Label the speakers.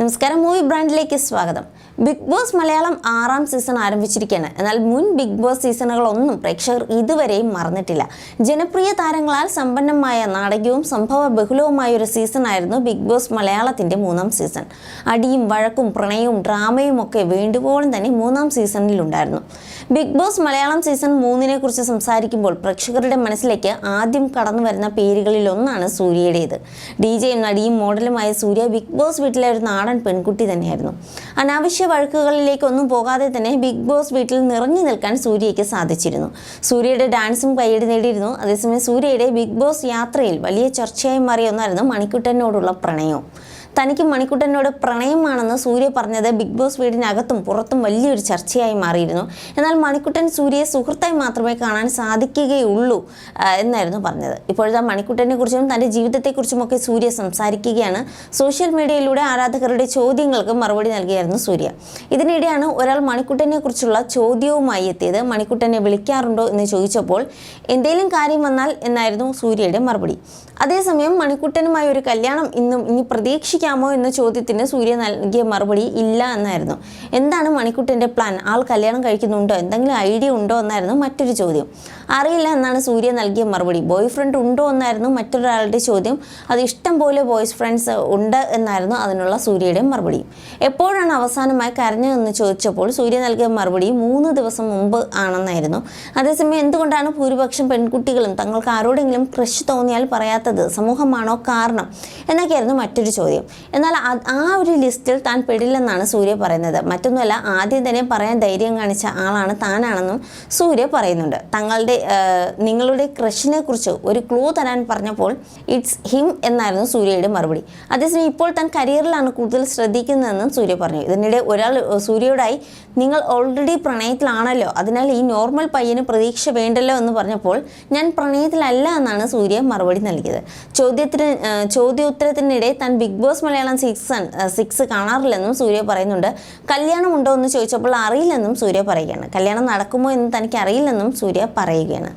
Speaker 1: നമസ്കാരം മൂവി ബ്രാൻഡിലേക്ക് സ്വാഗതം. Big Boss Malayalam ആറാം സീസൺ ആരംഭിച്ചിരിക്കുകയാണ്. എന്നാൽ മുൻ ബിഗ് ബോസ് സീസണുകളൊന്നും പ്രേക്ഷകർ ഇതുവരെയും മറന്നിട്ടില്ല. ജനപ്രിയ താരങ്ങളാൽ സമ്പന്നമായ നാടകവും സംഭവ ബഹുലവുമായ ഒരു സീസണായിരുന്നു ബിഗ് ബോസ് മലയാളത്തിന്റെ മൂന്നാം സീസൺ അടിയും വഴക്കും പ്രണയവും ഡ്രാമയും ഒക്കെ വേണ്ടുവോളം തന്നെ മൂന്നാം സീസണിലുണ്ടായിരുന്നു ബിഗ് ബോസ് മലയാളം സീസൺ മൂന്നിനെ കുറിച്ച് സംസാരിക്കുമ്പോൾ പ്രേക്ഷകരുടെ മനസ്സിലേക്ക് ആദ്യം കടന്നു വരുന്ന പേരുകളിലൊന്നാണ് സൂര്യയുടേത്. ഡി ജെയും നടിയും മോഡലുമായ സൂര്യ ബിഗ് ബോസ് വീട്ടിലെ ഒരു നാടൻ പെൺകുട്ടി തന്നെയായിരുന്നു. അനാവശ്യ വഴക്കുകളിലേക്കൊന്നും പോകാതെ തന്നെ ബിഗ് ബോസ് വീട്ടിൽ നിറഞ്ഞു നിൽക്കാൻ സൂര്യയ്ക്ക് സാധിച്ചിരുന്നു. സൂര്യയുടെ ഡാൻസും കയ്യടി നേടിയിരുന്നു. അതേസമയം സൂര്യയുടെ ബിഗ് ബോസ് യാത്രയിൽ വലിയ ചർച്ചയായി മാറിയ ഒന്നായിരുന്നു മണിക്കുട്ടനോടുള്ള പ്രണയവും. തനിക്ക് മണിക്കുട്ടനോട് പ്രണയമാണെന്ന് സൂര്യ പറഞ്ഞത് ബിഗ് ബോസ് വീടിനകത്തും പുറത്തും വലിയൊരു ചർച്ചയായി മാറിയിരുന്നു. എന്നാൽ മണിക്കുട്ടൻ സൂര്യയെ സുഹൃത്തായി മാത്രമേ കാണാൻ സാധിക്കുകയുള്ളൂ എന്നായിരുന്നു പറഞ്ഞത്. ഇപ്പോഴത്തെ മണിക്കുട്ടനെ കുറിച്ചും തന്റെ ജീവിതത്തെക്കുറിച്ചുമൊക്കെ സൂര്യ സംസാരിക്കുകയാണ്. സോഷ്യൽ മീഡിയയിലൂടെ ആരാധകരുടെ ചോദ്യങ്ങൾക്ക് മറുപടി നൽകിയായിരുന്നു സൂര്യ. ഇതിനിടെയാണ് ഒരാൾ മണിക്കുട്ടനെ കുറിച്ചുള്ള ചോദ്യവുമായി എത്തിയത്. മണിക്കുട്ടനെ വിളിക്കാറുണ്ടോ എന്ന് ചോദിച്ചപ്പോൾ എന്തെങ്കിലും കാര്യം വന്നാൽ എന്നായിരുന്നു സൂര്യയുടെ മറുപടി. അതേസമയം മണിക്കുട്ടനുമായി ഒരു കല്യാണം ഇന്നും ഇനി പ്രതീക്ഷിക്കാമോ എന്ന ചോദ്യത്തിന് സൂര്യ നൽകിയ മറുപടി ഇല്ല എന്നായിരുന്നു. എന്താണ് മണിക്കുട്ടന്റെ പ്ലാൻ ആൾ കല്യാണം കഴിക്കുന്നുണ്ടോ? എന്തെങ്കിലും ഐഡിയ ഉണ്ടോ എന്നായിരുന്നു മറ്റൊരു ചോദ്യം. അറിയില്ല എന്നാണ് സൂര്യ നൽകിയ മറുപടി. ബോയ് ഫ്രണ്ട് ഉണ്ടോ എന്നായിരുന്നു മറ്റൊരാളുടെ ചോദ്യം. അത് ഇഷ്ടം പോലെ ബോയ്സ് ഫ്രണ്ട്സ് ഉണ്ട് എന്നായിരുന്നു അതിനുള്ള സൂര്യയുടെ മറുപടി. എപ്പോഴാണ് അവസാനമായി കരഞ്ഞതെന്ന് ചോദിച്ചപ്പോൾ സൂര്യ നൽകിയ മറുപടി മൂന്ന് ദിവസം മുമ്പ് ആണെന്നായിരുന്നു. അതേസമയം എന്തുകൊണ്ടാണ് ഭൂരിപക്ഷം പെൺകുട്ടികളും തങ്ങൾക്ക് ആരോടെങ്കിലും ക്രഷ് തോന്നിയാൽ പറയാത്തത്? സമൂഹമാണോ കാരണം? എന്നൊക്കെയായിരുന്നു മറ്റൊരു ചോദ്യം. എന്നാൽ ആ ഒരു ലിസ്റ്റിൽ താൻ പെടില്ലെന്നാണ് സൂര്യ പറയുന്നത്. മറ്റൊന്നുമല്ല ആദ്യം തന്നെ പറയാൻ ധൈര്യം കാണിച്ച ആളാണ് താനാണെന്നും സൂര്യ പറയുന്നുണ്ട്. തങ്ങളുടെ നിങ്ങളുടെ ക്രഷിനെ കുറിച്ച് ഒരു ക്ലൂ തരാൻ പറഞ്ഞപ്പോൾ ഇറ്റ്സ് ഹിം എന്നായിരുന്നു സൂര്യയുടെ മറുപടി. അതേസമയം ഇപ്പോൾ താൻ കരിയറിലാണ് കൂടുതൽ ശ്രദ്ധിക്കുന്നതെന്നും സൂര്യ പറഞ്ഞു. ഇതിനിടെ ഒരാൾ സൂര്യയോടായി നിങ്ങൾ ഓൾറെഡി പ്രണയത്തിലാണല്ലോ അതിനാൽ ഈ നോർമൽ പയ്യന് പ്രതീക്ഷ വേണ്ടല്ലോ എന്ന് പറഞ്ഞപ്പോൾ ഞാൻ പ്രണയത്തിലല്ല എന്നാണ് സൂര്യ മറുപടി നൽകിയത്. ചോദ്യത്തിന് ചോദ്യോത്തരത്തിനിടെ താൻ Big Boss Malayalam season six കാണാറില്ലെന്നും Surya പറയുന്നുണ്ട്. കല്യാണം ഉണ്ടോ എന്ന് ചോദിച്ചപ്പോൾ അറിയില്ലെന്നും സൂര്യ പറയുകയാണ്. കല്യാണം നടക്കുമോ എന്ന് തനിക്ക് അറിയില്ലെന്നും സൂര്യ പറയുകയാണ്.